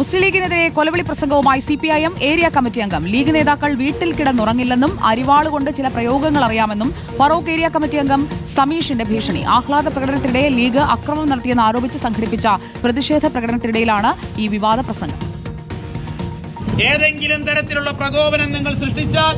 മുസ്ലിം ലീഗിനെതിരെ കൊലവിളി പ്രസംഗവുമായി സി ഏരിയ കമ്മിറ്റി അംഗം. ലീഗ് നേതാക്കൾ വീട്ടിൽ കിടന്നുറങ്ങില്ലെന്നും അരിവാളുകൊണ്ട് ചില പ്രയോഗങ്ങൾ അറിയാമെന്നും ഫറോക്ക് ഏരിയ കമ്മിറ്റി അംഗം സമീഷിന്റെ ഭീഷണി. ആഹ്ലാദ പ്രകടനത്തിനിടെ ലീഗ് അക്രമം നടത്തിയെന്ന് ആരോപിച്ച് സംഘടിപ്പിച്ച പ്രതിഷേധ പ്രകടനത്തിനിടയിലാണ് ഈ വിവാദ പ്രസംഗം. ഏതെങ്കിലും തരത്തിലുള്ള പ്രകോപനം നിങ്ങൾ സൃഷ്ടിച്ചാൽ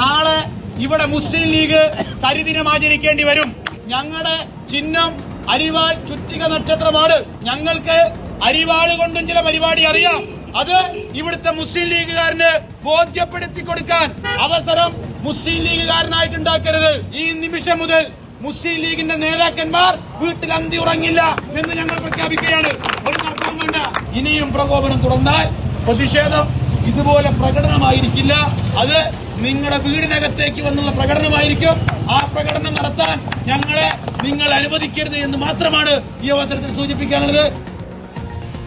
നാളെ ഇവിടെ മുസ്ലിം ലീഗ് കരിദിനം ആചരിക്കേണ്ടി വരും. ഞങ്ങളുടെ ചിഹ്നം അരിവാൾ ചുറ്റിക നക്ഷത്രമാണ്. ഞങ്ങൾക്ക് അരിവാൾ കൊണ്ടും ചില പരിപാടി അറിയാം. അത് ഇവിടുത്തെ മുസ്ലിം ലീഗുകാരന് ബോധ്യപ്പെടുത്തി കൊടുക്കാൻ അവസരം മുസ്ലിം ലീഗുകാരനായിട്ടുണ്ടാക്കരുത്. ഈ നിമിഷം മുതൽ മുസ്ലിം ലീഗിന്റെ നേതാക്കന്മാർ വീട്ടിൽ അന്തി ഉറങ്ങില്ല എന്ന് ഞങ്ങൾ പ്രഖ്യാപിക്കുകയാണ്. ഒരു വേണ്ട. ഇനിയും പ്രകോപനം തുടർന്നാൽ പ്രതിഷേധം ഇതുപോലെ പ്രകടനമായിരിക്കില്ല. അത് നിങ്ങളുടെ വീടിനകത്തേക്ക് വന്നുള്ള പ്രകടനമായിരിക്കും. ആ പ്രകടനം നടത്താൻ ഞങ്ങളെ നിങ്ങൾ അനുവദിക്കരുത് എന്ന് മാത്രമാണ് ഈ അവസരത്തിൽ സൂചിപ്പിക്കാനുള്ളത്.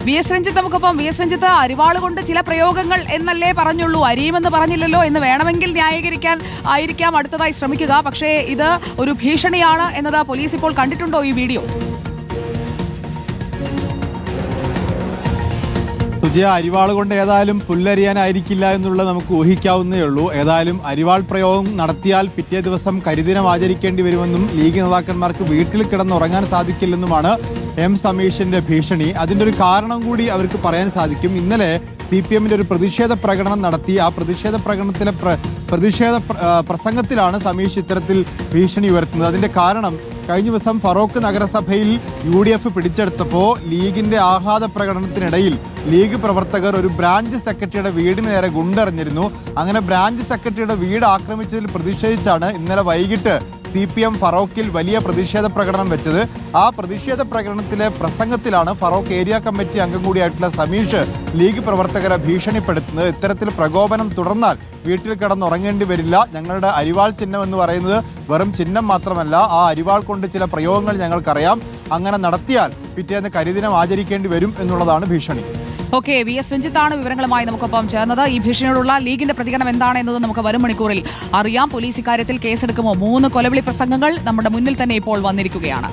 വി എസ് രഞ്ജിത്ത് നമുക്കൊപ്പം വി എസ് രഞ്ജിത്ത് അരിവാൾ കൊണ്ട് ചില പ്രയോഗങ്ങൾ എന്നല്ലേ പറഞ്ഞുള്ളൂ. അരിയുമെന്ന് പറഞ്ഞില്ലല്ലോ എന്ന് വേണമെങ്കിൽ ന്യായീകരിക്കാൻ ആയിരിക്കാം. അടുത്തതായി ശ്രമിക്കുക. പക്ഷേ ഇത് ഒരു ഭീഷണിയാണ് എന്നത് പോലീസ് ഇപ്പോൾ കണ്ടിട്ടുണ്ടോ ഈ വീഡിയോ? സുജയ അരിവാൾ കൊണ്ട് ഏതായാലും പുല്ലരിയാനായിരിക്കില്ല എന്നുള്ളത് നമുക്ക് ഊഹിക്കാവുന്നേ ഉള്ളൂ. ഏതായാലും അരിവാൾ പ്രയോഗം നടത്തിയാൽ പിറ്റേ ദിവസം കരിദിനം ആചരിക്കേണ്ടി വരുമെന്നും ലീഗ് നേതാക്കന്മാർക്ക് വീട്ടിൽ കിടന്നുറങ്ങാൻ സാധിക്കില്ലെന്നുമാണ് എം സമീഷിന്റെ ഭീഷണി. അതിന്റെ ഒരു കാരണം കൂടി അവർക്ക് പറയാൻ സാധിക്കും. ഇന്നലെ സി പി എമ്മിന്റെ ഒരു പ്രതിഷേധ പ്രകടനം നടത്തി ആ പ്രതിഷേധ പ്രകടനത്തിലെ പ്ര- പ്രതിഷേധ പ്രസംഗത്തിലാണ് സമീഷ് ഇത്തരത്തിൽ ഭീഷണി ഉയർത്തുന്നത്. അതിന്റെ കാരണം കഴിഞ്ഞ ദിവസം ഫറോക്ക് നഗരസഭയിൽ യു ഡി എഫ് പിടിച്ചെടുത്തപ്പോൾ ലീഗിന്റെ ആഹ്ലാദ പ്രകടനത്തിനിടയിൽ ലീഗ് പ്രവർത്തകർ ഒരു ബ്രാഞ്ച് സെക്രട്ടറിയുടെ വീടിന് നേരെ ഗുണ്ടെറിഞ്ഞിരുന്നു. അങ്ങനെ ബ്രാഞ്ച് സെക്രട്ടറിയുടെ വീട് ആക്രമിച്ചതിൽ പ്രതിഷേധിച്ചാണ് ഇന്നലെ വൈകിട്ട് സി പി എം ഫറോക്കിൽ വലിയ പ്രതിഷേധ പ്രകടനം വെച്ചത്. ആ പ്രതിഷേധ പ്രകടനത്തിലെ പ്രസംഗത്തിലാണ് ഫറോക്ക് ഏരിയ കമ്മിറ്റി അംഗം കൂടിയായിട്ടുള്ള സമീഷ് ലീഗ് പ്രവർത്തകരെ ഭീഷണിപ്പെടുത്തുന്നത്. ഇത്തരത്തിൽ പ്രകോപനം തുടർന്നാൽ വീട്ടിൽ കിടന്നുറങ്ങേണ്ടി വരില്ല. ഞങ്ങളുടെ അരിവാൾ ചിഹ്നം എന്ന് പറയുന്നത് വെറും ചിഹ്നം മാത്രമല്ല ആ അരിവാൾ കൊണ്ട് ചില പ്രയോഗങ്ങൾ ഞങ്ങൾക്കറിയാം. അങ്ങനെ നടത്തിയാൽ പിറ്റേന്ന് കരിദിനം ആചരിക്കേണ്ടി വരും എന്നുള്ളതാണ് ഭീഷണി. ഓക്കെ വി എസ് രഞ്ജിത്താണ് വിവരങ്ങളുമായി നമുക്കൊപ്പം ചേർന്നത്. ഈ ഭീഷണിയോടുള്ള ലീഗിന്റെ പ്രതികരണം എന്താണ് എന്നത് നമുക്ക് വരും മണിക്കൂറിൽ അറിയാം. പോലീസ് ഇക്കാര്യത്തിൽ കേസെടുക്കുമോ? മൂന്ന് കൊലവിളി പ്രസംഗങ്ങൾ നമ്മുടെ മുന്നിൽ തന്നെ ഇപ്പോൾ വന്നിരിക്കുകയാണ്.